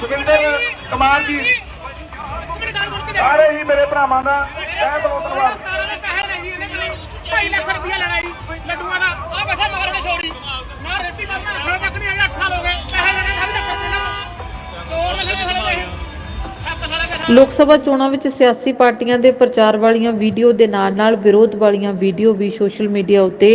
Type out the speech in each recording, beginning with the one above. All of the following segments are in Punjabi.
ਸੁਖਿੰਦਰ ਕਮਾਲ ਜੀ। ਸਾਰੇ ਹੀ ਮੇਰੇ ਭਰਾਵਾਂ ਦਾ ਤਹਿ ਦਿਲੋਂ ਧੰਨਵਾਦ ਸਾਰਿਆਂ ਨੇ ਪੈਸੇ ਨਹੀਂ ਇਹਨੇ ਕੋਲੇ। 2.5 ਲੱਖ ਰੁਪਇਆ ਲੈਣਾ ਜੀ ਲੱਡੂਆਂ ਦਾ। ਆ ਬੈਠਾ ਮਗਰ ਵਿੱਚ ਛੋੜੀ। ਨਾ ਰੋਟੀ ਕਰਨਾ ਹਲੇ ਤੱਕ ਨਹੀਂ ਆਇਆ 8 ਸਾਲ ਹੋ ਗਏ। ਪੈਸੇ ਲੈਣੇ ਸਾਡੇ ਤੱਕ ਕਰਦੇ ਨਾ ਚੋਰ ਵੇਲੇ ਸਾਡੇ ਪੈਸੇ ਹੱਥ ਸਾਲੇ ਦੇ ਲੋਕ ਸਭਾ ਚੋਣਾਂ ਵਿੱਚ ਸਿਆਸੀ ਪਾਰਟੀਆਂ ਦੇ ਪ੍ਰਚਾਰ ਵਾਲੀਆਂ ਵੀਡੀਓ ਦੇ ਨਾਲ-ਨਾਲ ਵਿਰੋਧ ਵਾਲੀਆਂ ਵੀਡੀਓ ਵੀ ਸੋਸ਼ਲ ਮੀਡੀਆ ਉੱਤੇ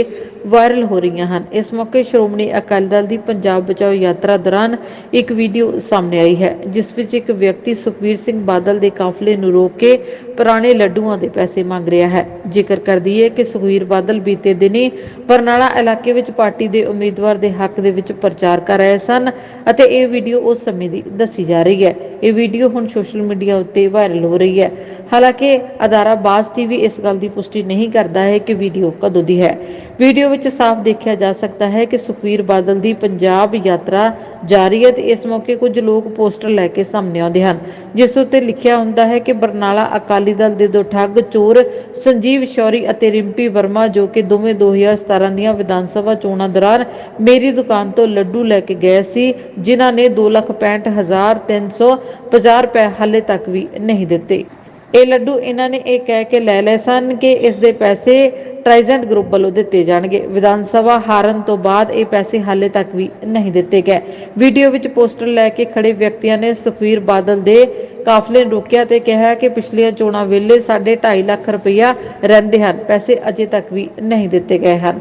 ਵਾਇਰਲ ਹੋ ਰਹੀਆਂ ਹਨ। ਇਸ ਮੌਕੇ ਸ਼੍ਰੋਮਣੀ ਅਕਾਲੀ ਦਲ ਦੀ ਪੰਜਾਬ ਬਚਾਓ ਯਾਤਰਾ ਦੌਰਾਨ ਇੱਕ ਵੀਡੀਓ ਸਾਹਮਣੇ ਆਈ ਹੈ, ਜਿਸ ਵਿੱਚ ਇੱਕ ਵਿਅਕਤੀ ਸੁਖਵੀਰ ਸਿੰਘ ਬਾਦਲ ਦੇ ਕਾਫਲੇ ਨੂੰ ਰੋਕ ਕੇ ਪੁਰਾਣੇ ਲੱਡੂਆਂ ਦੇ ਪੈਸੇ ਮੰਗ ਰਿਹਾ ਹੈ। ਜ਼ਿਕਰ ਕਰਦੀ ਹੈ ਕਿ ਸੁਖਵੀਰ ਬਾਦਲ ਬੀਤੇ ਦਿਨੀ ਬਰਨਾਲਾ ਇਲਾਕੇ ਵਿੱਚ ਪਾਰਟੀ ਦੇ ਉਮੀਦਵਾਰ ਦੇ ਹੱਕ ਦੇ ਵਿੱਚ ਪ੍ਰਚਾਰ ਕਰ ਰਹੇ ਸਨ ਅਤੇ ਇਹ ਵੀਡੀਓ ਉਸ ਸਮੇਂ ਦੀ ਦੱਸੀ ਜਾ ਰਹੀ ਹੈ। ਇਹ ਵੀਡੀਓ ਹੁਣ ਸੋਸ਼ਲ ਮੀਡੀਆ ਉੱਤੇ ਵਾਇਰਲ ਹੋ ਰਹੀ ਹੈ। ਹਾਲਾਂਕਿ ਅਦਾਰਾ ਬਾਜ਼ ਟੀਵੀ ਇਸ ਗੱਲ ਦੀ ਪੁਸ਼ਟੀ ਨਹੀਂ ਕਰਦਾ ਹੈ ਕਿ ਵੀਡੀਓ ਕਦੋਂ ਦੀ ਹੈ। ਵੀਡੀਓ ਵਿੱਚ ਸਾਫ਼ ਦੇਖਿਆ ਜਾ ਸਕਦਾ ਹੈ ਕਿ ਸੁਖਵੀਰ ਬਾਦਲ ਦੀ ਪੰਜਾਬ ਯਾਤਰਾ ਜਾਰੀ ਹੈ ਤੇ ਇਸ ਮੌਕੇ ਕੁਝ ਲੋਕ ਪੋਸਟਰ ਲੈ ਕੇ ਸਾਹਮਣੇ ਆਉਂਦੇ ਹਨ। ਜਿਸ ਉੱਤੇ ਲਿਖਿਆ ਹੁੰਦਾ ਹੈ ਕਿ ਬਰਨਾਲਾ ਅਕਾਲੀ ਦਲ ਦੇ ਦੋ ਠੱਗ ਚੋਰ ਸੰਜੀਵ ਸ਼ੌਰੀ ਅਤੇ ਰਿੰਪੀ ਵਰਮਾ ਜੋ ਕਿ ਦੋਵੇਂ 2017 ਦੀਆਂ ਵਿਧਾਨ ਸਭਾ ਚੋਣਾਂ ਦੌਰਾਨ ਮੇਰੀ ਦੁਕਾਨ ਤੋਂ ਲੱਡੂ ਲੈ ਕੇ ਗਏ ਸੀ, ਜਿਨ੍ਹਾਂ ਨੇ 265350 ਰੁਪਏ ਹਾਲੇ ਤੱਕ ਵੀ ਨਹੀਂ ਦਿੱਤੇ। ਇਹ ਲੱਡੂ ਇਹਨਾਂ ਨੇ ਇਹ ਕਹਿ ਕੇ ਲੈ ਲਏ ਸਨ ਕਿ ਇਸ ਦੇ ਪੈਸੇ ਟ੍ਰਾਈਜੈਂਟ ਗਰੁੱਪ ਵੱਲੋਂ ਦਿੱਤੇ ਜਾਣਗੇ। ਵਿਧਾਨ ਸਭਾ ਹਾਰਨ ਤੋਂ ਬਾਅਦ ਇਹ ਪੈਸੇ ਹਾਲੇ ਤੱਕ ਵੀ ਨਹੀਂ ਦਿੱਤੇ ਗਏ। ਵੀਡੀਓ ਵਿੱਚ ਪੋਸਟਰ ਲੈ ਕੇ ਖੜੇ ਵਿਅਕਤੀਆਂ ਨੇ ਸੁਖਵੀਰ ਬਾਦਲ ਦੇ ਕਾਫਲੇ ਨੂੰ ਰੋਕਿਆ ਤੇ ਕਿਹਾ ਕਿ ਪਿਛਲੀਆਂ ਚੋਣਾਂ ਵੇਲੇ ਸਾਡੇ 2.5 ਲੱਖ ਰੁਪਇਆ ਰਹਿੰਦੇ ਹਨ। ਪੈਸੇ ਅਜੇ ਤੱਕ ਵੀ ਨਹੀਂ ਦਿੱਤੇ ਗਏ ਹਨ।